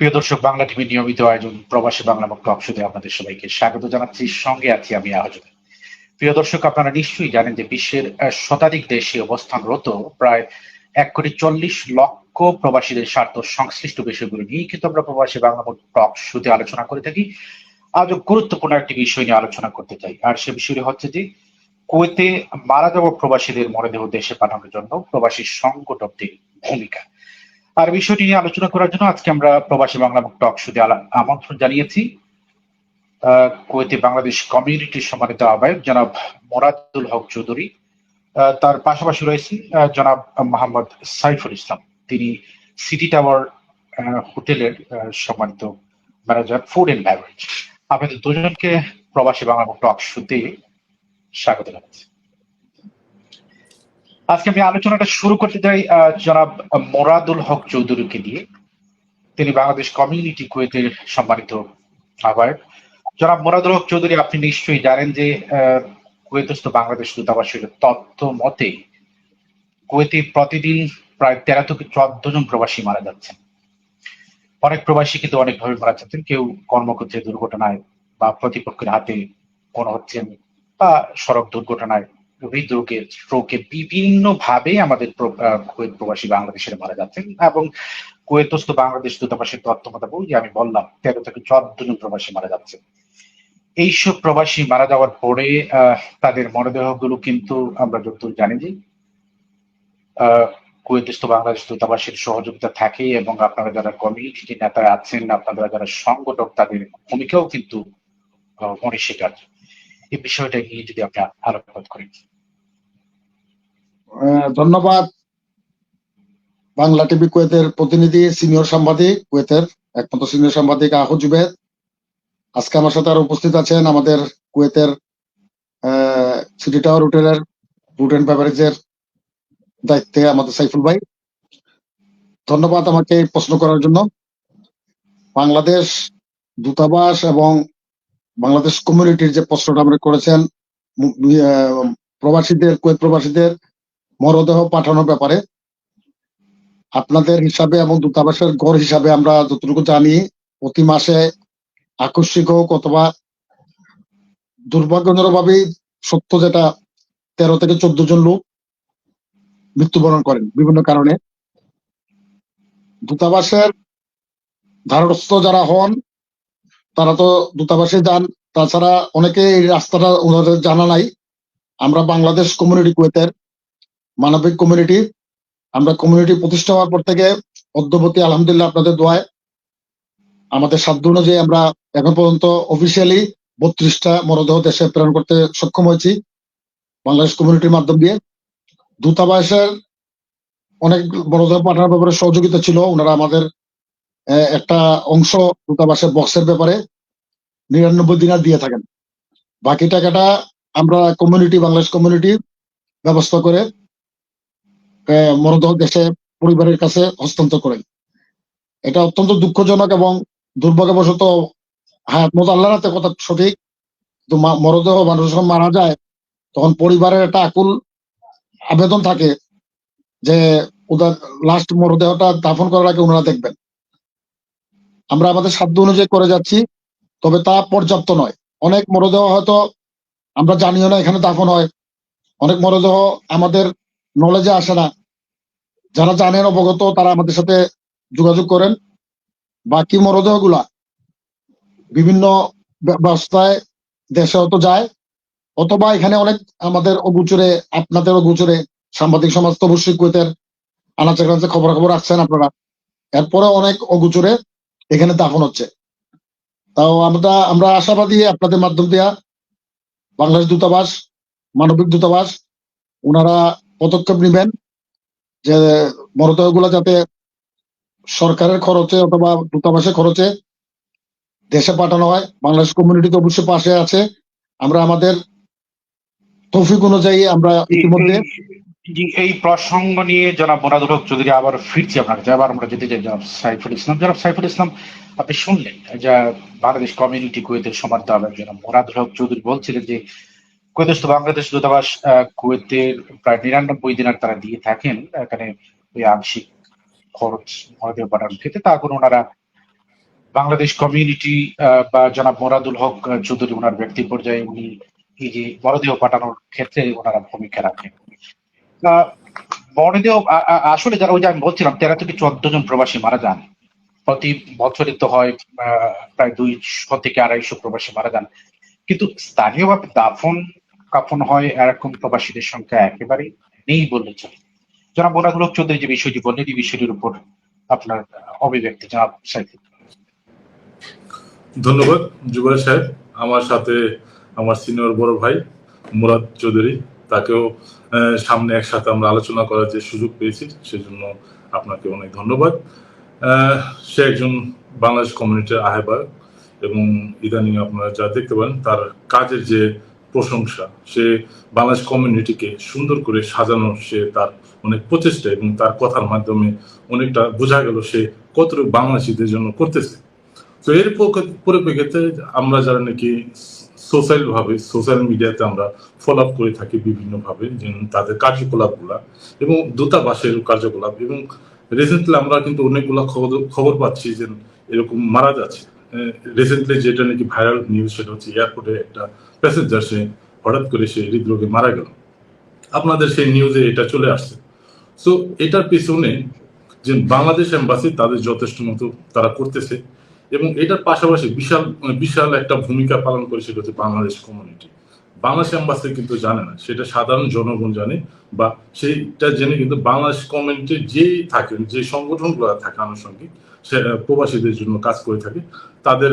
প্রিয় দর্শক, বাংলা টিভি নিয়মিত আয়োজন প্রবাসী বাংলা মুক্ত অংশতে আপনাদের সবাইকে স্বাগত জানাচ্ছি। সঙ্গে আছি আমি আয়োজন প্রিয় দর্শক, আপনারা নিশ্চয়ই জানেন যে বিশ্বের শতাধিক দেশে অবস্থানরত প্রায় এক কোটি চল্লিশ লক্ষ প্রবাসীদের স্বার্থ সংশ্লিষ্ট বিষয়গুলো নিয়ে কিন্তু আমরা প্রবাসী বাংলা টক শুতে আলোচনা করে থাকি। আজও গুরুত্বপূর্ণ একটি বিষয় নিয়ে আলোচনা করতে চাই, আর সে বিষয়টি হচ্ছে যে কুয়েতে মারা যাওয়া প্রবাসীদের মরদেহ দেশে পাঠানোর জন্য প্রবাসী সংগঠকদের ভূমিকা। আর বিষয়টি নিয়ে আলোচনা করার জন্য আজকে আমরা প্রবাসী বাংলা মুক্ত শুতে আমন্ত্রণ জানিয়েছি। কুয়েতে বাংলাদেশ কমিউনিটির সম্মানিত আহ্বায়ক জনাব মোরাদুল হক চৌধুরী। তার পাশাপাশি রয়েছে জনাব মোহাম্মদ সাইফুল ইসলাম। তিনি সিটি টাওয়ার হোটেলের সম্মানিত ম্যানেজার, ফুড এন্ড বেভারেজ। আপনাদের দুজনকে প্রবাসী বাংলা মুক্ত টক শুতে স্বাগত জানাচ্ছি। আজকে আমি আলোচনাটা শুরু করতে চাই জনাব মোরাদুল হক চৌধুরীকে দিয়ে তিনি বাংলাদেশ কমিউনিটি কুয়েতের সম্মানিত আবার জনাব মোরাদুল হক চৌধুরী, আপনি নিশ্চয়ই জানেন যে কুয়েতস্থ বাংলাদেশ দূতাবাসের তথ্য মতে কুয়েতে প্রতিদিন প্রায় তেরো থেকে চোদ্দ জন প্রবাসী মারা যাচ্ছেন। অনেক প্রবাসী কিন্তু অনেকভাবে মারা যাচ্ছেন। কেউ কর্মক্ষেত্রে দুর্ঘটনায় বা প্রতিপক্ষের হাতে কোনো হচ্ছেন বা সড়ক দুর্ঘটনায় হৃদরোগে স্ট্রোকে বিভিন্ন ভাবে আমাদের কুয়েত প্রবাসী বাংলাদেশের মারা যাচ্ছেন এবং কুয়েতস্থ বাংলাদেশ দূতাবাসের তথ্য মোতাবেক আমি বললাম, তেরো থেকে চোদ্দ জন প্রবাসী মারা যাচ্ছে। এইসব প্রবাসী মারা যাওয়ার পরে তাদের মরদেহগুলো কিন্তু আমরা যতদূর জানি যে কুয়েতস্থ বাংলাদেশ দূতাবাসের সহযোগিতা থাকে এবং আপনারা যারা কমিউনিটি নেতা আছেন, আপনারা যারা সংগঠক, তাদের ভূমিকাও কিন্তু অনস্বীকার্য। এই বিষয়টা নিয়ে যদি আপনি আলোকপাত করেন। ধন্যবাদ। বাংলা টিভি কুয়েতের প্রতিনিধি, সিনিয়র সাংবাদিক, কুয়েতের একমাত্র সিনিয়র সাংবাদিক আহ জুবেদ। আজকে আমার সাথে আরও উপস্থিত আছেন আমাদের কুয়েতের সিটি টাওয়ার হোটেলের ফুড অ্যান্ড বেভারেজের দায়িত্বে আমাদের সাইফুল ভাই। ধন্যবাদ আমাকে প্রশ্ন করার জন্য। বাংলাদেশ দূতাবাস এবং বাংলাদেশ কমিউনিটির যে প্রশ্নটা আমরা করেছেন প্রবাসীদের, কুয়েত প্রবাসীদের মরদেহ পাঠানোর ব্যাপারে। আপনাদের হিসাবে এবং দূতাবাসের গড় হিসাবে আমরা যতটুকু জানি, প্রতি মাসে আকস্মিক হোক অথবা দুর্ভাগ্যজনকভাবেই সত্য যেটা, তেরো থেকে চোদ্দ জন লোক মৃত্যুবরণ করেন বিভিন্ন কারণে। দূতাবাসের ধারস্থ যারা হন, তারা তো দূতাবাসে যান। তাছাড়া অনেকে এই রাস্তাটা ওনাদের জানা নাই। আমরা বাংলাদেশ কমিউনিটি কুয়েতের মানবিক কমিউনিটি আমরা কমিউনিটি প্রতিষ্ঠা হওয়ার পর থেকে অদ্যবতী আলহামদুলিল্লাহ আপনাদের দোয়ায়, আমাদের সাধ্য অনুযায়ী আমরা এখন পর্যন্ত অফিসিয়ালি বত্রিশটা মরদেহ দেশে প্রেরণ করতে সক্ষম হয়েছি বাংলাদেশ কমিউনিটির মাধ্যম দিয়ে। দূতাবাসের অনেক মরদেহ পাঠানোর ব্যাপারে সহযোগিতা ছিল, ওনারা আমাদের একটা অংশ দূতাবাসের বক্সের ব্যাপারে নিরানব্বই দিনার দিয়ে থাকেন। বাকি টাকাটা আমরা কমিউনিটি বাংলাদেশ কমিউনিটি ব্যবস্থা করে মরদেহ দেশে পরিবারের কাছে হস্তান্তর করেন। এটা অত্যন্ত দুঃখজনক এবং দুর্ভাগ্যবশত হায়াত মতো আল্লাহ হাতে কথা সঠিক। তো মা- মরদেহ মানুষ যখন মারা যায়, তখন পরিবারের একটা আকুল আবেদন থাকে যে ওদের লাস্ট মরদেহটা দাফন করার আগে ওনারা দেখবেন। আমরা আমাদের সাধ্য অনুযায়ী করে যাচ্ছি, তবে তা পর্যাপ্ত নয়। অনেক মরদেহ হয়তো আমরা জানিও না এখানে দাফন হয়। অনেক মরদেহ আমাদের নলেজে আসে না। যারা জানেন, অবগত, তারা আমাদের সাথে যোগাযোগ করেন। বাকি মরদেহগুলা বিভিন্ন ব্যবস্থায় দেশে হয়তো যায়। অথবা এখানে অনেক আমাদের অগুচরে, আপনাদের অগুচরে সাংবাদিক সমাজ তো অবশ্যই কুয়েতের আনাচে কানাচে খবর খবর রাখছেন আপনারা। এরপরে অনেক অগুচরে এখানে দাফন হচ্ছে। তাও আমরা আমরা আশাবাদী আপনাদের মাধ্যম দিয়া বাংলাদেশ দূতাবাস, মানবিক দূতাবাস, ওনারা পদক্ষেপ নেবেন। যে মরদেহগুলো যাতে সরকারের খরচে অথবা দূতাবাসের খরচে দেশে পাঠানো হয় বাংলাদেশ কমিউনিটি তো অবশ্যই পাশে আছে। আমরা আমাদের তৌফিক অনুযায়ী আমরা ইতিমধ্যে এই- প্রসঙ্গ নিয়ে জনাব মোরাদুল হক চৌধুরী আবার ফিরছি আপনার কাছে। আবার আমরা যেতে চাই জনাব সাইফুল ইসলাম। জনাব সাইফুল ইসলাম আপনি শুনলেন যা বাংলাদেশ কমিউনিটি কুয়েতের সমাজ আহ্বায়ক জনাব মোরাদুল হক চৌধুরী বলছিলেন যে কুয়েতস্থ বাংলাদেশ, দূতাবাস কুয়েতের প্রায় নিরানব্বই দিনার তারা দিয়ে থাকেন, এখানে ওই আংশিক খরচ মরদেহ পাঠানোর ক্ষেত্রে তা এখন ওনারা বাংলাদেশ কমিউনিটি বা জনাব মোরাদুল হক চৌধুরী ওনার ব্যক্তি পর্যায়ে উনি এই যে মরদেহ পাঠানোর ক্ষেত্রে ওনারা ভূমিকা রাখেন। মরদেহ আসলে যারা ওই যে আমি বলছিলাম, তেরো থেকে চোদ্দ জন প্রবাসী মারা যান। প্রতি বছরই তো হয় প্রায় দুইশো থেকে আড়াইশো প্রবাসী মারা যান। কিন্তু স্থানীয়ভাবে দাফন কাফন হয়, এরকম প্রবাসীদের সংখ্যা একেবারে নেই বললে চলে। জনাব হক চৌধুরী যে বিষয়টি বললেন, এই বিষয়টির উপর আপনার অভিব্যক্তি জনাব সাইফুল ধন্যবাদ, যুবরাজ সাহেব। আমার সাথে আমার সিনিয়র বড় ভাই মুরাদ চৌধুরী, তাকেও সামনে একসাথে আমরা আলোচনা করার যে সুযোগ পেয়েছি, সেজন্য আপনাকে অনেক ধন্যবাদ। সে একজন বাংলাদেশ কমিউনিটির আহ্বায়ক এবং ইদানিং আপনারা যা দেখতে পারেন, তার কাজের যে প্রশংসা। সে বাংলাদেশ কমিউনিটিকে সুন্দর করে সাজানো সে তার অনেক প্রচেষ্টা এবং তার কথার মাধ্যমে অনেকটা বোঝা গেল সে কতটুকু বাংলাদেশিদের জন্য করতেছে। তো এর পরিপ্রেক্ষিতে আমরা যারা নাকি সোশ্যাল ভাবে সোশ্যাল মিডিয়াতে আমরা ফলো আপ করে থাকি বিভিন্ন ভাবে তাদের কার্যকলাপগুলা এবং দূতাবাসের কার্যকলাপ এবং রিসেন্টলি আমরা কিন্তু অনেকগুলা খবর খবর পাচ্ছি যে এরকম মারা যাচ্ছে। রিসেন্টলি যেটা নাকি ভাইরাল নিউজ সেটা হচ্ছে এয়ারপোর্টে একটা প্যাসেঞ্জার সে হঠাৎ করে সে হৃদরোগে মারা গেল। আপনাদের সেই নিউজে এটা চলে আসছে। সো এটার পিছনে যে বাংলাদেশ এম্বাসি তাদের যথেষ্ট মতো তারা করতেছে এবং এটার পাশাপাশি বিশাল বিশাল একটা ভূমিকা পালন করে সেটা হচ্ছে বাংলাদেশ কমিউনিটি বাংলাদেশ অ্যাম্বাসি কিন্তু জানে না, সেটা সাধারণ জনগণ জানে বা সেইটা জেনে কিন্তু বাংলাদেশ কমিউনিটি যেই থাকেন, যে সংগঠনগুলো থাকে আনুষঙ্গিক সে প্রবাসীদের জন্য কাজ করে থাকে, তাদের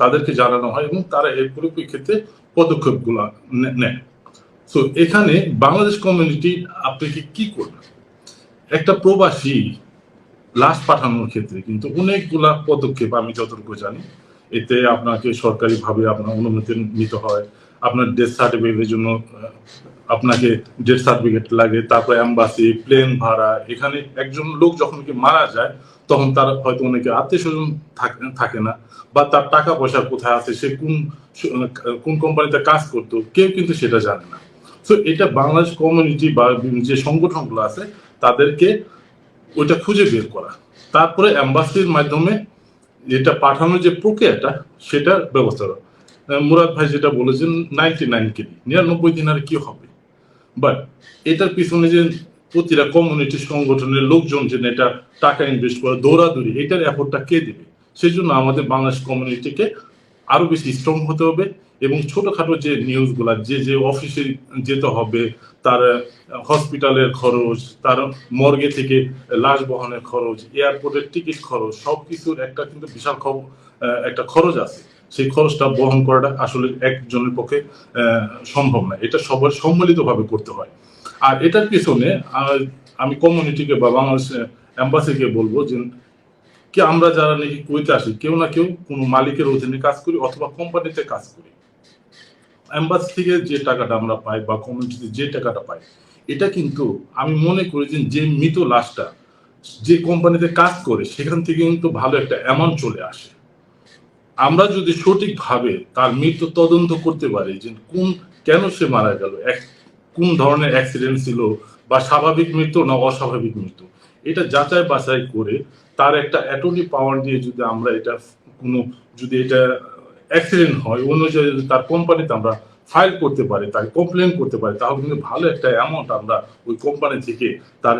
তাদেরকে জানানো হয় এবং তারা এর পরিপ্রেক্ষিতে পদক্ষেপগুলো নেয়। তো এখানে বাংলাদেশ কমিউনিটি আপনি কি কি করবেন একটা প্রবাসী লাশ পাঠানোর ক্ষেত্রে কিন্তু অনেকগুলা পদক্ষেপ আমি যতটুকু জানি, এতে আপনাকে সরকারিভাবে আপনার অনুমতি নিতে হয় আপনার ডেথ সার্টিফিকেটের জন্য আপনাকে ডেথ সার্টিফিকেট লাগে, তারপরে অ্যাম্বাসি প্লেন ভাড়া, এখানে একজন লোক যখন কি মারা যায়, তখন তার হয়তো অনেকে আত্মীয় স্বজন থাকে না, বা তার টাকা পয়সা কোথায় আছে, সে কোন কোন কোম্পানিতে কাজ করতো, কেউ কিন্তু সেটা জানে না। তো এটা বাংলাদেশ কমিউনিটি বা যে সংগঠনগুলো আছে, তাদেরকে ওইটা খুঁজে বের করা। তারপরে অ্যাম্বাসির মাধ্যমে যেটা পাঠানোর যে প্রক্রিয়াটা সেটা ব্যবস্থা করা। মুরাদ ভাই যেটা বলেছেন নাইনটি নাইন কেজি নিরানব্বই দিন আর কি হবে? বাট এটার পিছনে যে প্রতিটা কমিউনিটি সংগঠনের লোকজন যে এটা টাকা ইনভেস্ট করে দৌড়াদৌড়ি এটার এফোর্টটা কে দেবে? সেই জন্য আমাদের বাংলাদেশ কমিউনিটিকে আরও বেশি স্ট্রং হতে হবে এবং ছোটখাটো যে নিউজগুলা যে যে অফিসে যেতে হবে তার হসপিটালের খরচ তার মর্গে থেকে লাশ বহনের খরচ এয়ারপোর্টের টিকিট খরচ সবকিছুর একটা কিন্তু বিশাল খব- আহ, একটা খরচ আছে। সেই খরচটা বহন করাটা আসলে একজনের পক্ষে সম্ভব না। এটা সবার সম্মিলিতভাবে করতে হয়। আর এটার পিছনে আমি কমিউনিটিকে বা বাংলাদেশ অ্যাম্বাসিকে বলব যে, কি আমরা যারা নাকি কুয়েতে আসি, কেউ না কেউ কোনো মালিকের অধীনে কাজ করি অথবা কোম্পানিতে কাজ করি। অ্যাম্বাসি থেকে যে টাকাটা আমরা পাই বা কমিউনিটিতে যে টাকাটা পাই, এটা কিন্তু আমি মনে করি যে যে মৃত লাশটা যে কোম্পানিতে কাজ করে, সেখান থেকে কিন্তু ভালো একটা অ্যামাউন্ট চলে আসে। আমরা যদি সঠিকভাবে তার মৃত্যু তদন্ত করতে পারি যে কোন, কেন সে মারা গেল কোন ধরনের অ্যাক্সিডেন্ট ছিল বা স্বাভাবিক মৃত্যু না অস্বাভাবিক মৃত্যু, এটা যাচাই বাছাই করে তার একটা অ্যাটর্নি পাওয়ার দিয়ে যদি আমরা এটা কোনো, যদি এটা অ্যাক্সিডেন্ট হয় অনুযায়ী যদি তার কোম্পানিতে আমরা ফাইল করতে পারি তার কমপ্লেন করতে পারি, তাহলে কিন্তু ভালো একটা অ্যামাউন্ট আমরা ওই কোম্পানি থেকে তার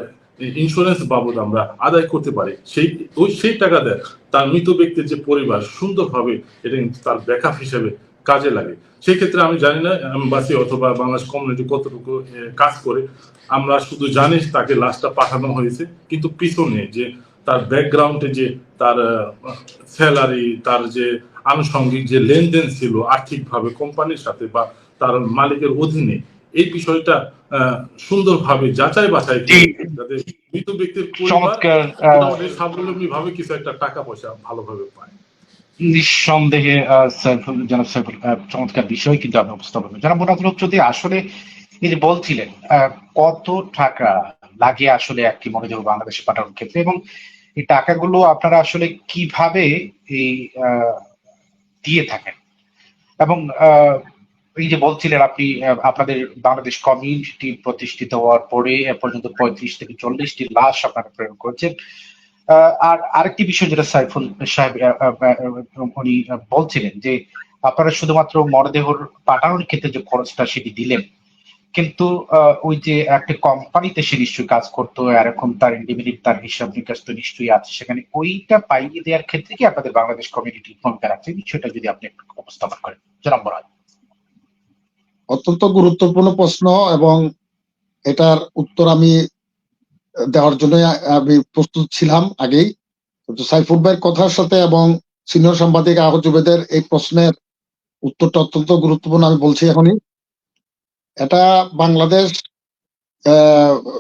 ইন্স্যুরেন্স বাবদ আমরা আদায় করতে পারি। সেই, ওই, সেই টাকা দেয়। তার মৃত ব্যক্তির যে পরিবার সুন্দরভাবে এটা কিন্তু তার ব্যাকআপ হিসেবে কাজে লাগে। সেই ক্ষেত্রে আমি জানি না এম্বাসি অথবা বাংলাদেশ কমিউনিটি কতটুকু কাজ করে। আমরা শুধু জানি তাকে লাশটা পাঠানো হয়েছে। কিন্তু পিছনে যে তার ব্যাকগ্রাউন্ডে যে তার স্যালারি তার যে আনুষঙ্গিক যে লেনদেন ছিল আর্থিকভাবে কোম্পানির সাথে বা তার মালিকের অধীনে, এই বিষয়টা সুন্দরভাবে যাচাই বাছাই। যাতে মৃত ব্যক্তির চমৎকার স্বাবলম্বী ভাবে কিছু একটা টাকা পয়সা ভালোভাবে পায়। নিঃসন্দেহে জনাব সাইফুল চমৎকার বিষয় কিন্তু আপনি উপস্থাপন জনাব মোনাজুল যদি আসলে যে বলছিলেন আহ, কত টাকা লাগে আসলে একটি মনোযোগ বাংলাদেশে পাঠানোর ক্ষেত্রে এবং এই টাকাগুলো আপনারা আসলে কীভাবে এই আহ, দিয়ে থাকেন? এবং আহ, এই যে বলছিলেন আপনি আপনাদের বাংলাদেশ কমিউনিটি প্রতিষ্ঠিত হওয়ার পরে এ পর্যন্ত পঁয়ত্রিশ থেকে চল্লিশটি লাশ আপনারা প্রেরণ করেছেন। আর আরেকটি বিষয় যেটা সাইফুল সাহেব উনি বলছিলেন যে আপনারা শুধুমাত্র মরদেহর পাঠানোর ক্ষেত্রে যে খরচটা সেটি দিলেন, কিন্তু ওই যে একটা কোম্পানিতে সে নিশ্চয়ই কাজ করতো এরকম তার ইন্ডিভিজুয়াল তার হিসাব নিকাশ তো নিশ্চয়ই আছে সেখানে, ওইটা পাইয়ে দেওয়ার ক্ষেত্রে কি আপনাদের বাংলাদেশ কমিউনিটি ভূমিকা রাখছে? বিষয়টা যদি আপনি একটু উপস্থাপন করেন। জনাব মরাদ। অত্যন্ত গুরুত্বপূর্ণ প্রশ্ন এবং এটার উত্তর আমি দেওয়ার জন্য আমি প্রস্তুত ছিলাম আগেই। সাইফুল ভাইয়ের কথার সাথে এবং সিনিয়র সাংবাদিক আহত জুবেদের এই প্রশ্নের উত্তরটা অত্যন্ত গুরুত্বপূর্ণ আমি বলছি এখনই। এটা বাংলাদেশ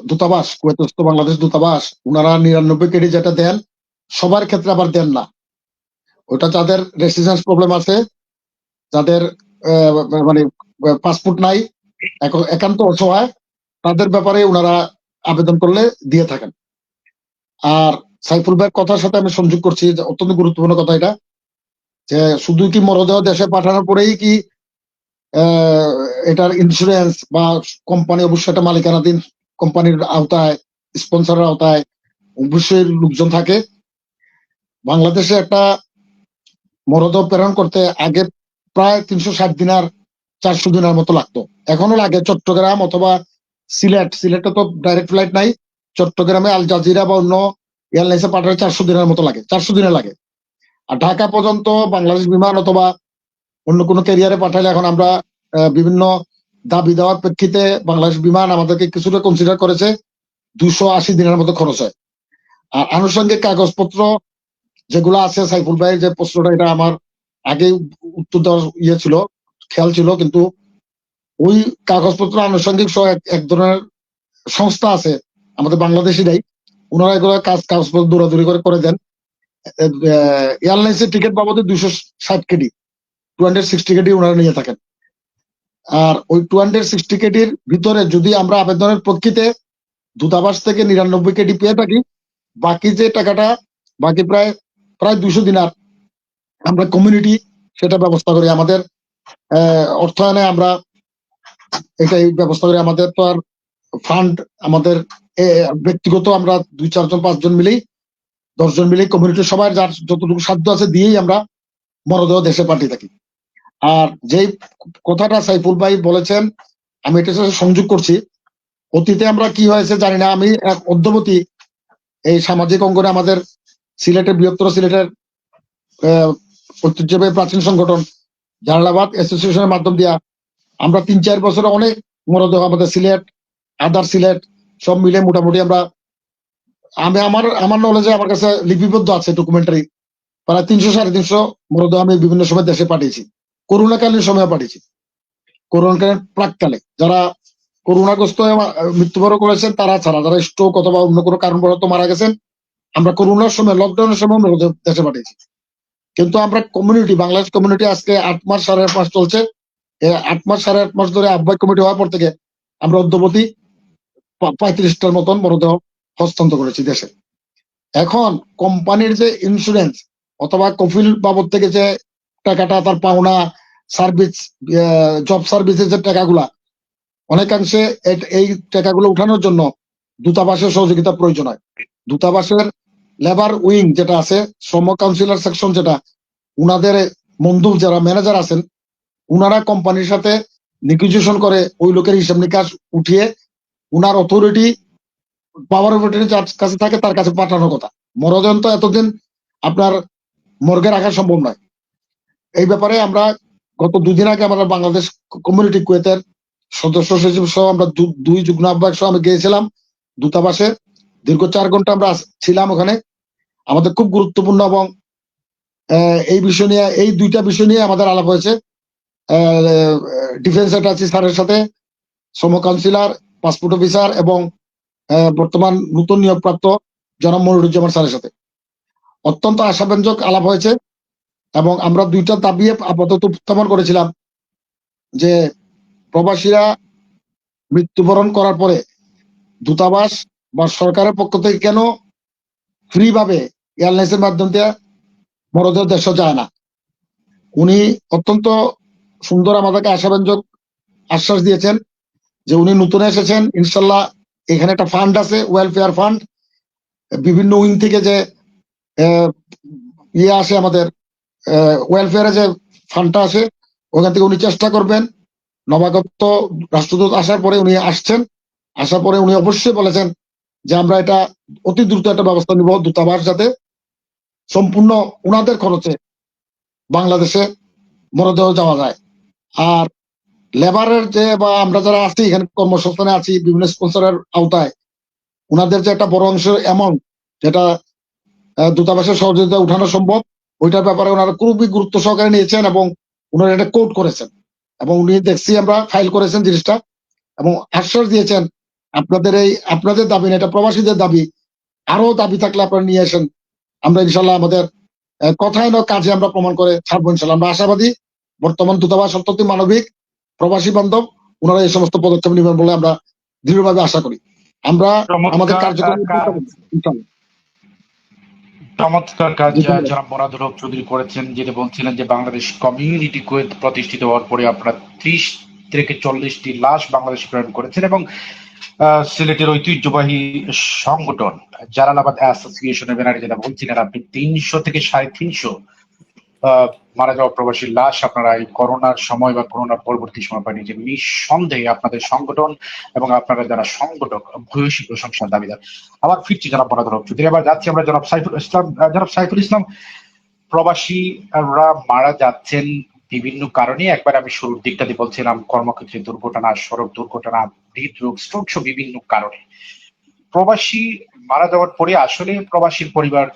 দূতাবাস, কুয়েতস্থ বাংলাদেশ দূতাবাস ওনারা নিরানব্বই কেডি যেটা দেন, সবার ক্ষেত্রে আবার দেন না। ওটা যাদের রেসিডেন্স প্রবলেম আছে, যাদের মানে পাসপোর্ট নাই এক- একান্ত অসহায়। তাদের ব্যাপারে ওনারা আবেদন করলে দিয়ে থাকেন। আর সাইফুল ভাইয়ের কথার সাথে আমি সংযোগ করছি যে অত্যন্ত গুরুত্বপূর্ণ কথা এটা, যে শুধু কি মরদেহ দেশে পাঠানোর পরেই কি এটার ইন্স্যুরেন্স বা কোম্পানি অবশ্যই একটা মালিকানাধীন কোম্পানির আওতায় স্পন্সরের আওতায় অবশ্যই লোকজন থাকে। বাংলাদেশে একটা মরদেহ প্রেরণ করতে আগে প্রায় তিনশো ষাট দিনার চারশো দিনের মতো লাগতো। এখনও লাগে চট্টগ্রাম অথবা সিলেট। সিলেটে তো ডাইরেক্ট ফ্লাইট নাই। চট্টগ্রামে আল জাজিরা বা অন্য এয়ারলাইন্সে পাঠালে চারশো দিনের মতো লাগে। চারশো দিনে লাগে। আর ঢাকা পর্যন্ত বাংলাদেশ বিমান অথবা অন্য কোনো ক্যারিয়ারে পাঠালে এখন আমরা বিভিন্ন দাবি দেওয়ার প্রেক্ষিতে বাংলাদেশ বিমান আমাদেরকে কিছুটা কনসিডার করেছে। দুশো আশি দিনের মতো খরচ হয়। আর আনুষঙ্গিক কাগজপত্র যেগুলো আছে সাইফুল ভাইয়ের যে প্রশ্নটা, এটা আমার আগে উত্তর দেওয়ার ইয়ে ছিল। খেয়াল ছিল, কিন্তু ওই কাগজপত্র আনুষঙ্গিক সহ এক- ধরনের সংস্থা আছে, আমাদের বাংলাদেশিরাই। ওনারা এগুলো কাজ, কাগজপত্র দৌড়াদৌড়ি করে করে দেন। এয়ারলাইন্সের টিকিট বাবদে দুইশো ষাট KD two hundred sixty KD ওনারা নিয়ে থাকেন। আর ওই টু হান্ড্রেড সিক্সটি কেডির ভিতরে যদি আমরা আবেদনের প্রেক্ষিতে দূতাবাস থেকে নিরানব্বই কেডি পেয়ে থাকি, বাকি যে টাকাটা, বাকি প্রায় প্রায় দুশো দিনার আমরা কমিউনিটি সেটা ব্যবস্থা করি। আমাদের অর্থায়নে আমরা এটাই ব্যবস্থা করি। আমাদের তো আর ফান্ড আমাদের ব্যক্তিগত আমরা দুই, চারজন, পাঁচজন মিলেই, দশজন মিলেই কমিউনিটি সবাই যার যতটুকু সাধ্য আছে দিয়েই আমরা মরদেহ দেশে পাঠিয়ে থাকি। আর যেই কথাটা সাইফুল ভাই বলেছেন, আমি এটার সাথে সংযোগ করছি। অতীতে আমরা কি হয়েছে জানি না, আমি এক অদ্যবতী এই সামাজিক অঙ্গনে আমাদের সিলেটের বৃহত্তর সিলেটের ঐতিহ্যবাহী প্রাচীন সংগঠন জালালাবাদ অ্যাসোসিয়েশনের মাধ্যম দিয়া আমরা তিন চার বছরে অনেক মরদেহ আমাদের সিলেট, আদার সিলেট, সব মিলে মোটামুটি আমরা, আমি আমার আমার নলেজে আমার কাছে লিপিবদ্ধ আছে ডকুমেন্টারি প্রায় তিনশো, সাড়ে তিনশো মরদেহ আমি বিভিন্ন সময় দেশে পাঠিয়েছি। করোনাকালীন সময়ে পাঠিয়েছি। করোনাকালীন প্রাককালে যারা করোনাগ্রস্ত মৃত্যুবরণ করেছেন, তারা ছাড়া, যারা স্ট্রোক অথবা অন্য কোনো কারণবশত মারা গেছেন, আমরা করোনার সময় লকডাউনের সময় মরদেহ দেশে পাঠিয়েছি। কিন্তু আমরা কমিউনিটি বাংলাদেশ কমিউনিটি আজকে আট মাস, সাড়ে আট মাস চলছে। আট মাস, সাড়ে আট মাস ধরে আহ্বায়ক কমিটি হওয়ার পর থেকে আমরা অদ্যবধি পঁয়ত্রিশটার মতন মরদেহ হস্তান্তর করেছি দেশে। এখন কোম্পানির যে ইন্স্যুরেন্স অথবা কফিল বাবদ থেকে যে টাকাটা, তার পাওনা সার্ভিস জব সার্ভিসের যে টাকাগুলা, অনেকাংশে এই টাকাগুলো উঠানোর জন্য দূতাবাসের সহযোগিতা প্রয়োজন হয়। দূতাবাসের লেবার উইং যেটা আছে, শ্রম কাউন্সিলর সেকশন যেটা, উনাদের মন্দুব যারা ম্যানেজার আছেন, উনারা কোম্পানির সাথে নিগোসিয়েশন করে ওই লোকের হিসাব নিকাশ উঠিয়ে উনার অথরিটি পাওয়ার অথরিটি যার কাছে থাকে তার কাছে পাঠানোর কথা। মরদেহ তো এতদিন আপনার মর্গে রাখা সম্ভব নয়। এই ব্যাপারে আমরা গত দুদিন আগে আমরা বাংলাদেশ কমিউনিটি কুয়েতের সদস্য সচিব সহ আমরা দুই যুগ্ম আহ্বায়ক সহ আমি গিয়েছিলাম দূতাবাসে। দীর্ঘ চার ঘণ্টা আমরা ছিলাম ওখানে। আমাদের খুব গুরুত্বপূর্ণ এবং এই বিষয় নিয়ে, এই দুইটা বিষয় নিয়ে আমাদের আলাপ হয়েছে। ডিফেন্স অ্যাটাচি স্যারের সাথে, শ্রম কাউন্সিলর, পাসপোর্ট অফিসার এবং বর্তমান নতুন নিয়োগপ্রাপ্ত জনাব মনিরুজ্জামান স্যারের সাথে। অত্যন্ত আশাব্যঞ্জক আলাপ হয়েছে এবং আমরা দুইটা দাবি আপাতত উত্থাপন করেছিলাম যে প্রবাসীরা মৃত্যুবরণ করার পরে দূতাবাস বা সরকারের পক্ষ থেকে কেন ফ্রি ভাবে এয়ারলাইন্সের মাধ্যম দিয়ে মরদেহ দেশে যায় না। উনি অত্যন্ত সুন্দর আমাদেরকে আশাব্যঞ্জক আশ্বাস দিয়েছেন যে উনি নতুন এসেছেন। ইনশাল্লাহ এখানে একটা ফান্ড আছে ওয়েলফেয়ার ফান্ড বিভিন্ন উইং থেকে যে ইয়ে আসে আমাদের ওয়েলফেয়ারে যে ফান্ডটা আসে, ওখান থেকে উনি চেষ্টা করবেন। নবাগত রাষ্ট্রদূত আসার পরে উনি আসছেন। আসার পরে উনি অবশ্যই বলেছেন যে আমরা এটা অতি দ্রুত একটা ব্যবস্থা নিব দূতাবাস যাতে সম্পূর্ণ উনাদের খরচে বাংলাদেশে মরদেহ যাওয়া যায়। আর লেবারের যে বা আমরা যারা আছি, এখানে কর্মসংস্থানে আছি, বিভিন্ন স্পন্সরের আওতায়, উনাদের যে একটা বড় অংশ অ্যামাউন্ট যেটা দূতাবাসের সহযোগিতা উঠানো সম্ভব, ওইটার ব্যাপারে ওনারা খুবই গুরুত্ব সহকারে নিয়েছেন এবং ওনারা এটা কোট করেছেন। এবং উনি দেখছি আমরা ফাইল করেছেন জিনিসটা এবং আশ্বাস দিয়েছেন, আপনাদের এই, আপনাদের দাবি না, এটা প্রবাসীদের দাবি। আরও দাবি থাকলে আপনারা নিয়ে আসেন। আমরা ইনশাল্লাহ আমাদের কথায় না কাজে আমরা প্রমাণ করে ছাড়বো ইনশাল্লাহ। আমরা আশাবাদী বর্তমান দূতাবাস অত্যন্ত মানবিক প্রবাসী বান্ধব ওনারা এই সমস্ত পদক্ষেপ নেবেন বলে আমরা দৃঢ়ভাবে আশা করি। আমরা আমাদের কার্যক্রম চমৎকার কাজ ধন্যবাদ। হক চৌধুরী করেছেন যেটা বলছিলেন যে বাংলাদেশ কমিউনিটি কুয়েত প্রতিষ্ঠিত হওয়ার পরে আপনারা ত্রিশ থেকে চল্লিশটি লাশ বাংলাদেশ প্রেরণ করেছেন এবং সিলেটের ঐতিহ্যবাহী সংগঠন, জালালাবাদ অ্যাসোসিয়েশনের ব্যানারে যেটা বলছিলেন আপনি তিনশো থেকে সাড়ে তিনশো মারা যাওয়া প্রবাসী লাশ আপনারা এই করোনার সময় বা করোনার পরবর্তী সময় পাঠিয়েছেন নিঃসন্দেহে আপনাদের সংগঠন এবং আপনারা যারা সংগঠক, ভূয়সী প্রশংসার দাবিদার। আবার ফিরছি জনাব হক চৌধুরী। এবার যাচ্ছি আমরা জনাব সাইফুল ইসলাম জনাব সাইফুল ইসলাম, প্রবাসীরা মারা যাচ্ছেন বিভিন্ন কারণে একবার আমি শুরুর দিকটাতে বলছিলাম কর্মক্ষেত্রে দুর্ঘটনা সড়ক দুর্ঘটনা হৃদরোগ স্ট্রোক বিভিন্ন কারণে। প্রবাসী মারা যাওয়ার পরে আসলে প্রবাসীর পরিবার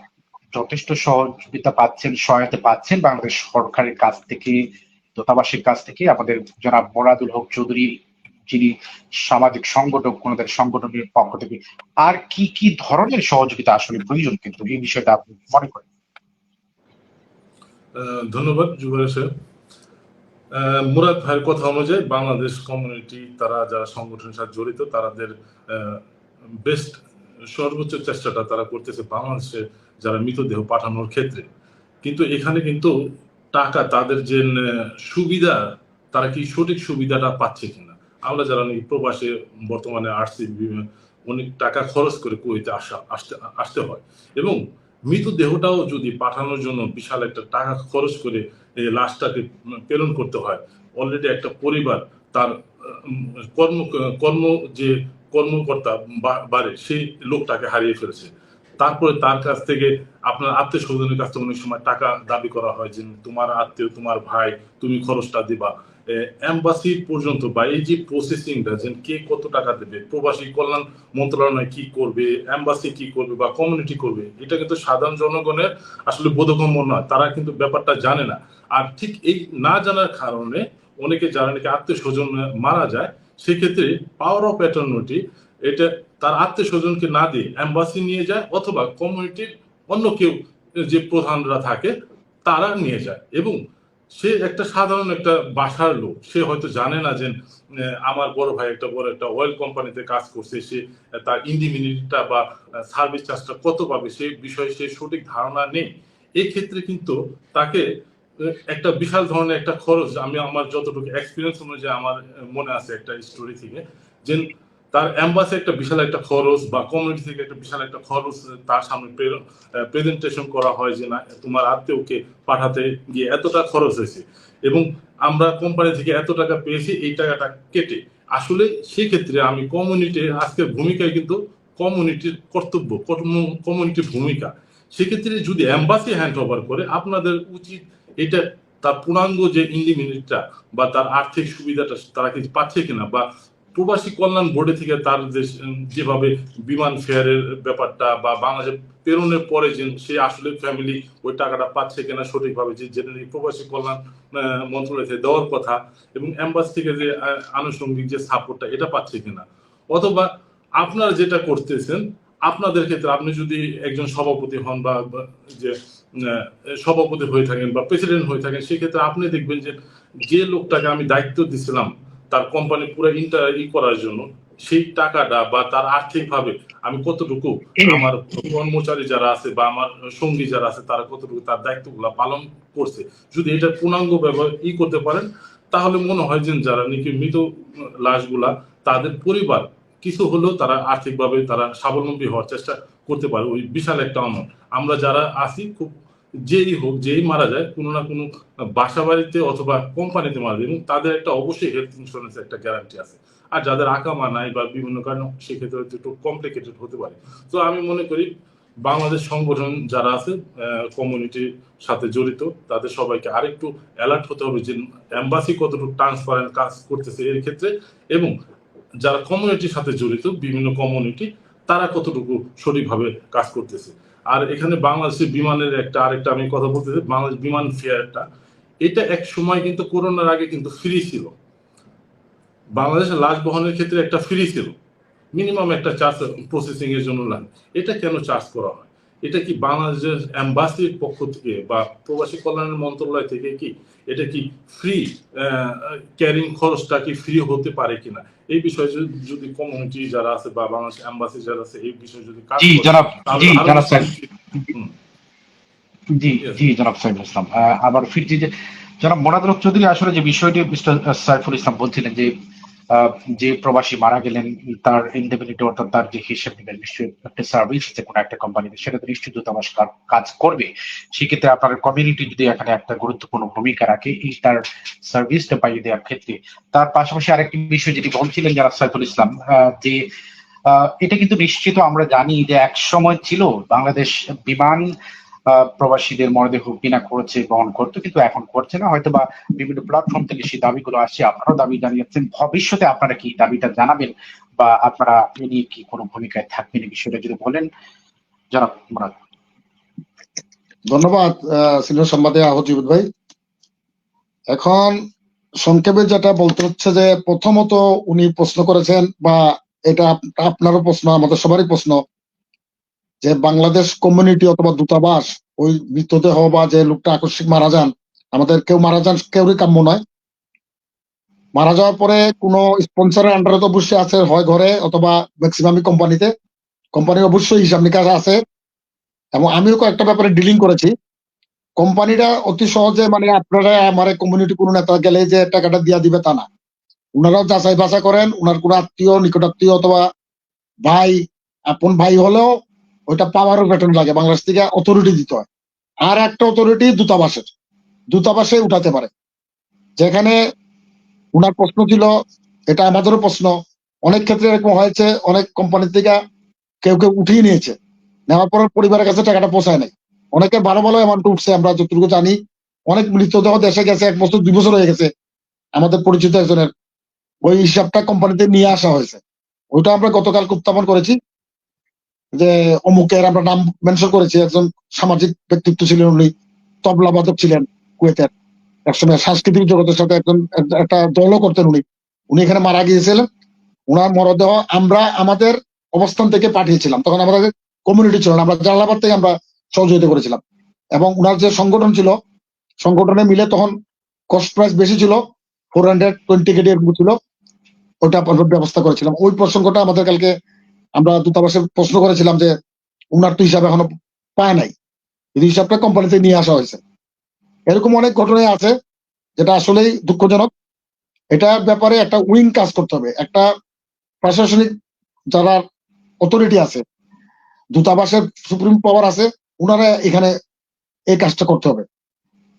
যথেষ্ট সহযোগিতা পাচ্ছেন সহায়তা পাচ্ছেন বাংলাদেশ সরকারের কাছ থেকে দূতাবাসের কাছ থেকে। আমাদের জনাব মোরাদুল হক চৌধুরী যিনি সামাজিক সংগঠক ওনাদের সংগঠনের পক্ষ থেকে আর কি কি ধরনের সহযোগিতা আসলে প্রয়োজন কিন্তু এই বিষয়টা আপনি মনে করেন? ধন্যবাদ যুবরাজ আহ, মুরাদ ভাইয়ের কথা অনুযায়ী বাংলাদেশ কমিউনিটি তারা যারা সংগঠনের সাথে জড়িত তাদের বেস্ট সর্বোচ্চ চেষ্টাটা তারা করতেছে বাংলাদেশে যারা মৃতদেহ পাঠানোর ক্ষেত্রে। কিন্তু এখানে কিন্তু টাকা, তাদের যে সুবিধা, তারা কি সঠিক সুবিধাটা পাচ্ছে কিনা? আমরা যারা প্রবাসে, বর্তমানে আসছি অনেক টাকা খরচ করে কুয়েতে আসা, আসতে আসতে হয়। এবং মৃতদেহটাও যদি পাঠানোর জন্য বিশাল একটা টাকা খরচ করে এই লাশটাকে প্রেরণ করতে হয়। অলরেডি একটা পরিবার তার কর্ম কর্ম যে কর্মকর্তা বাড়ে, সেই লোকটাকে হারিয়ে ফেলেছে। তারপরে তার কাছ থেকে আপনার আত্মীয় স্বজনের কাছ থেকে অনেক সময় টাকা দাবি করা হয় যে, তোমার আত্মীয়, তোমার ভাই, তুমি খরচটা দিবা। এম্বাসি পর্যন্ত বা এই যে প্রসেসিংটা যে কে কত টাকা দেবে, প্রবাসী কল্যাণ মন্ত্রণালয় কি করবে, এম্বাসি কি করবে বা কমিউনিটি করবে, এটা কিন্তু সাধারণ জনগণের আসলে বোধগম্য নয়, তারা কিন্তু ব্যাপারটা জানে না। আর ঠিক এই না জানার কারণে অনেকে যারা নাকি আত্মীয় স্বজন মারা যায়, সেক্ষেত্রে পাওয়ার অফ অ্যাটর্নিটি এটা তার আত্মীয় স্বজনকে না দিয়ে এম্বাসি নিয়ে যায় অথবা কমিউনিটির অন্য কেউ যে প্রধানরা থাকে, তারা নিয়ে যায়। এবং সে একটা সাধারণ একটা বাসার লোক। সে হয়তো জানে না যে আমার বড় ভাই একটা বড় একটা অয়েল কোম্পানিতে কাজ করছে, সে তার ইন্ডিমিনিটিটা বা সার্ভিস চার্জটা কত পাবে সেই বিষয়ে সে সঠিক ধারণা নেই। এই ক্ষেত্রে কিন্তু তাকে একটা বিশাল ধরনের একটা খরচ, আমি আমার যতটুকু এক্সপিরিয়েন্স অনুযায়ী আমার মনে আছে একটা স্টোরি থেকে, যে তার অ্যাম্বাসে একটা বিশাল একটা খরচ বা কমিউনিটি থেকে একটা বিশাল একটা খরচ তার সামনে প্রেজেন্টেশন করা হয় যে না, তোমার আত্মীয়কে পাঠাতে গিয়ে এতটা খরচ হয়েছে। এবং আমরা কোম্পানি থেকে এত টাকা পেয়েছি, এই টাকাটা কেটে। আসলে সেক্ষেত্রে আমি কমিউনিটির আজকের ভূমিকায় কিন্তু কমিউনিটির কর্তব্য কমিউনিটির ভূমিকা। সেক্ষেত্রে যদি এম্বাসি হ্যান্ড ওভার করে, আপনাদের উচিত এটা, তার পূর্ণাঙ্গ যে ইন্ডিমিনিটটা বা তার আর্থিক সুবিধাটা তারা কি পাচ্ছে কিনা বা প্রবাসী কল্যাণ বোর্ডে থেকে তার যেভাবে বিমান ফেয়ারের ব্যাপারটা বা বাংলাদেশে প্রেরণের পরে যে সে আসলে ফ্যামিলি ওই টাকাটা পাচ্ছে কিনা সঠিকভাবে যে যেটা প্রবাসী কল্যাণ মন্ত্রণালয় থেকে দেওয়ার কথা এবং অ্যাম্বাস থেকে যে আনুষঙ্গিক যে সাপোর্টটা এটা পাচ্ছে কিনা। অথবা আপনারা যেটা করতেছেন, আপনাদের ক্ষেত্রে আপনি যদি একজন সভাপতি হন বা যে সভাপতি হয়ে থাকেন বা প্রেসিডেন্ট হয়ে থাকেন, সেক্ষেত্রে আপনি দেখবেন যে যে লোকটাকে আমি দায়িত্ব দিছিলাম তার কোম্পানি পুরো ইন্টার ই করার জন্য সেই টাকাটা বা তার আর্থিকভাবে আমি কতটুকু আমার কর্মচারী যারা আছে বা আমার সঙ্গী যারা আছে তারা কতটুকু তার দায়িত্বগুলো পালন করছে? যদি এটা পূর্ণাঙ্গ ব্যবহার ই করতে পারেন তাহলে মনে হয় যে যারা নাকি মৃত লাশগুলা তাদের পরিবার কিছু হলেও তারা আর্থিকভাবে তারা স্বাবলম্বী হওয়ার চেষ্টা করতে পারে। ওই বিশাল একটা অ্যামাউন্ট আমরা যারা আছি খুব যেই হোক, যেই মারা যায়, কোনো না কোনো বাসা বাড়িতে অথবা কোম্পানিতে মারা যায় এবং তাদের একটা অবশ্যই হেলথ ইন্স্যুরেন্স একটা গ্যারান্টি আছে। আর যাদের আকামা নাই বা বিভিন্ন কারণে সেক্ষেত্রে একটু কমপ্লিকেটেড হতে পারে। তো আমি মনে করি বাংলাদেশ সংগঠন যারা আছে কমিউনিটির সাথে জড়িত, তাদের সবাইকে আরেকটু অ্যালার্ট হতে হবে যে অ্যাম্বাসি কতটুকু ট্রান্সপারেন্ট কাজ করতেছে এর ক্ষেত্রে এবং যারা কমিউনিটির সাথে জড়িত, বিভিন্ন কমিউনিটি তারা কতটুকু সঠিকভাবে কাজ করতেছে। আর এখানে বাংলাদেশের বিমানের একটা আরেকটা আমি কথা বলতে বাংলাদেশ বিমান ফেয়ারটা এটা এক সময় কিন্তু করোনার আগে কিন্তু ফ্রি ছিল। বাংলাদেশের লাশ বহনের ক্ষেত্রে একটা ফ্রি ছিল। মিনিমাম একটা চার্জ প্রসেসিং এর জন্য লাগে। এটা কেন চার্জ করা হয়? এটা কি বাংলাদেশের অ্যাম্বাসির পক্ষ থেকে বা প্রবাসী কল্যাণ মন্ত্রণালয় থেকে কি? এটা কি ফ্রি ক্যারিং খরচটা কি ফ্রি হতে পারে কিনা? এই বিষয়ে যদি- কমিউনিটি যারা আছে বা বাংলাদেশ অ্যাম্বাসি যারা আছে এই বিষয়ে যদি কাজ জি জনাব জি জনাব সাইফুল ইসলাম। আবার ফিরছি যে জনাব মোনাদুল চৌধুরী আসলে যে বিষয়টি মিস্টার সাইফুল ইসলাম বলছিলেন যে যে প্রবাসী মারা গেলেন, তার ইন্ডিভিনিটি অর্থাৎ তার যে হিসেব নিবেন, নিশ্চয়ই একটা সার্ভিস আছে কোনো একটা কোম্পানিতে সেটা তো নিশ্চয়ই দূতাবাস কাজ করবে। সেক্ষেত্রে আপনার কমিউনিটি যদি এখানে একটা গুরুত্বপূর্ণ ভূমিকা রাখে, এই তার সার্ভিসটা পাইয়ে দেওয়ার ক্ষেত্রে। তার পাশাপাশি আরেকটি বিষয় যেটি বলছিলেন যারা সাইফুল ইসলাম যে এটা কিন্তু নিশ্চিত আমরা জানি যে এক সময় ছিল বাংলাদেশ বিমান প্রবাসীদের মরদেহ বিনা খরচে বহন করতো, কিন্তু এখন করছে না। হয়তো বা বিভিন্ন প্ল্যাটফর্ম থেকে সেই দাবিগুলো আসছে, আপনারাও দাবি জানিয়েছেন। ভবিষ্যতে আপনারা কি দাবিটা জানাবেন বা আপনারা এ নিয়ে কি কোনো ভূমিকায় থাকবেন এই বিষয়টা যদি বলেন? জনাব মুরাদ। ধন্যবাদ সিনিয়র সম্বাদে আহজিবুদ ভাই। এখন সংক্ষেপে যেটা বলতে হচ্ছে যে, প্রথমত উনি প্রশ্ন করেছেন বা এটা আপনারও প্রশ্ন, আমাদের সবারই প্রশ্ন। যে বাংলাদেশ কমিউনিটি অথবা দূতাবাস ওই মৃতদেহ বা যে লোকটা আকস্মিক মারা যান, আমাদের কেউ মারা যান কেউরই কাম্য নয়। মারা যাওয়ার পরে কোনো স্পন্সরের আন্ডারে তো অবশ্যই আছে, হয় ঘরে অথবা ম্যাক্সিমামই কোম্পানিতে কোম্পানির অবশ্যই হিসাব নিকাশ আছে। এবং আমিও কয়েকটা ব্যাপারে ডিলিং করেছি। কোম্পানিটা অতি সহজে মানে আপনারা আমার কমিউনিটি কোনো নেতা গেলে যে টাকাটা দিয়া দিবে তা না। ওনারাও যাচাই বাছাই করেন ওনার কোনো আত্মীয়, নিকটাত্মীয় অথবা ভাই, আপন ভাই হলেও ওইটা পাওয়ারও বেতন লাগে, বাংলাদেশ থেকে অথরিটি দিতে হয়। আর একটা অথরিটি দূতাবাসের, দূতাবাসে উঠাতে পারে। যেখানে উনার প্রশ্ন ছিল, এটা আমাদেরও প্রশ্ন। অনেক ক্ষেত্রে এরকম হয়েছে, অনেক কোম্পানি থেকে কেউ কেউ উঠিয়ে নিয়েছে। নেওয়ার পর পরিবারের কাছে টাকাটা পৌঁছায় নাই। অনেকে ভালো ভালো অ্যামাউন্ট উঠছে, আমরা যতটুকু জানি। অনেক মৃতদেহ দেশে গেছে, এক বছর, দুই বছর হয়ে গেছে। আমাদের পরিচিত একজনের। ওই হিসাবটা কোম্পানিতে নিয়ে আসা হয়েছে। ওইটা আমরা গতকাল উত্থাপন করেছি। যে অমুকের আমরা নাম মেনশন করেছি, একজন সামাজিক ব্যক্তিত্ব ছিলেন উনি তবলাবাদক ছিলেন কুয়েতের। একসময় সাংস্কৃতিক জগতের সাথে একজন, একটা দলও করতেন উনি। উনি এখানে মারা গিয়েছিলেন। ওনার মরদেহ আমরা আমাদের অবস্থান থেকে পাঠিয়েছিলাম। তখন আমাদের কমিউনিটি ছিল আমরা জালালাবাদ থেকে আমরা সহযোগিতা করেছিলাম। এবং ওনার যে সংগঠন ছিল, সংগঠনে মিলে তখন কস্ট প্রাইস বেশি ছিল ফোর হান্ড্রেড টোয়েন্টি কেডি ছিল। ওটা ব্যবস্থা করেছিলাম। ওই প্রসঙ্গটা আমাদের কালকে আমরা দূতাবাসে প্রশ্ন করেছিলাম যে উনার তো হিসাব এখনও পায় নাই। কিন্তু হিসাবটা কোম্পানিতে নিয়ে আসা হয়েছে। এরকম অনেক ঘটনায় আছে, যেটা আসলেই দুঃখজনক। এটার ব্যাপারে একটা উইং কাজ করতে হবে। একটা প্রশাসনিক যারা অথরিটি আছে, দূতাবাসের সুপ্রিম পাওয়ার আছে, উনারা এখানে এই কাজটা করতে হবে।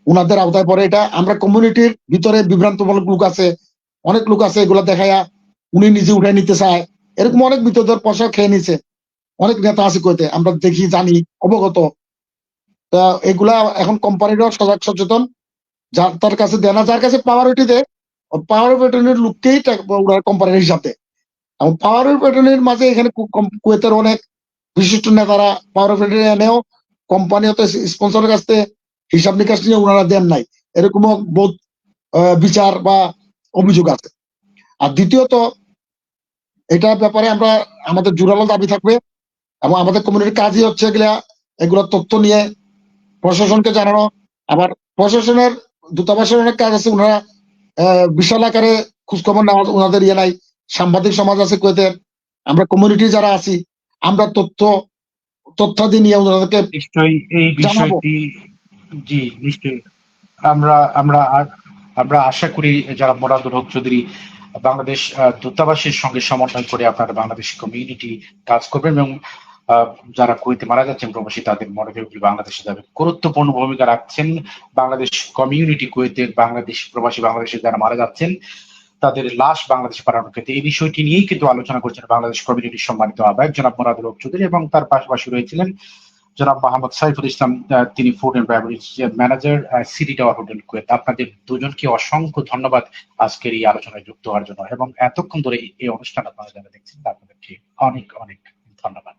উনাদের আওতায় পরে এটা। আমরা কমিউনিটির ভিতরে বিভ্রান্তমূলক লোক আছে, অনেক লোক আছে এগুলা দেখায়া উনি নিজে উঠে নিতে চায়। এরকম অনেক মৃতদের পয়সা খেয়ে নিছে। অনেক নেতা আছে কইতে, আমরা দেখি, জানি, অবগত। তা এগুলা এখন কোম্পানিরাও সজাগ সচেতন। যার, তার কাছে দেনা, যার কাছে পাওয়ার ওটি দেয় পাওয়ার পেটনের লোককেই কোম্পানির হিসাব। এবং পাওয়ার পেটনের মাঝে এখানে কুয়েতের অনেক বিশিষ্ট নেতারা পাওয়ার পেটনে এনেও কোম্পানি হতে স্পন্সরের কাছ থেকে হিসাব নিকাশ নিয়ে ওনারা দেন নাই। এরকমও বোধ বিচার বা অভিযোগ আছে। আর দ্বিতীয়ত এটা ব্যাপারে আমরা আমাদের জোরালো দাবি থাকবে এবং আমাদের কমিউনিটির কাজই হচ্ছে এগুলা এগুলোর তথ্য নিয়ে প্রশাসনকে জানানো। আবার প্রশাসনের দূতাবাসের অনেক কাজ আছে ওনারা বিশাল আকারে খোঁজখবর নেওয়া ওনাদের ইয়ে নাই। সাংবাদিক সমাজ আছে কুয়েতের। আমরা কমিউনিটি যারা আছি আমরা তথ্য তথ্যাদি নিয়ে ওনাদেরকে নিশ্চয়ই এই বিষয়টি জি নিশ্চয়ই। আমরা আমরা আমরা আশা করি যারা মোরাদুল হক চৌধুরী বাংলাদেশ দূতাবাসের সঙ্গে সমন্বয় করে আপনারা বাংলাদেশ কমিউনিটি কাজ করবেন এবং যারা কুয়েতে মারা যাচ্ছেন প্রবাসী, তাদের মনোযোগগুলি বাংলাদেশে যাবে। গুরুত্বপূর্ণ ভূমিকা রাখছেন বাংলাদেশ কমিউনিটি কুয়েতের বাংলাদেশ প্রবাসী, বাংলাদেশে যারা মারা যাচ্ছেন, তাদের লাশ বাংলাদেশে পাঠানোর ক্ষেত্রে। এই বিষয়টি নিয়েই কিন্তু আলোচনা করছেন বাংলাদেশ কমিউনিটির সম্মানিত আহ্বায়ক জনাব মোরাদুল চৌধুরী এবং তার পাশাপাশি রয়েছিলেন জনাব মোহাম্মদ সাইফুল ইসলাম তিনি food and beverage manager city tower hotel Kuwait আপনাদের দুজনকে অসংখ্য ধন্যবাদ আজকের এই আলোচনায় যুক্ত হওয়ার জন্য এবং এতক্ষণ ধরে এই অনুষ্ঠান আপনারা যারা দেখছেন, আপনাদেরকে অনেক অনেক ধন্যবাদ।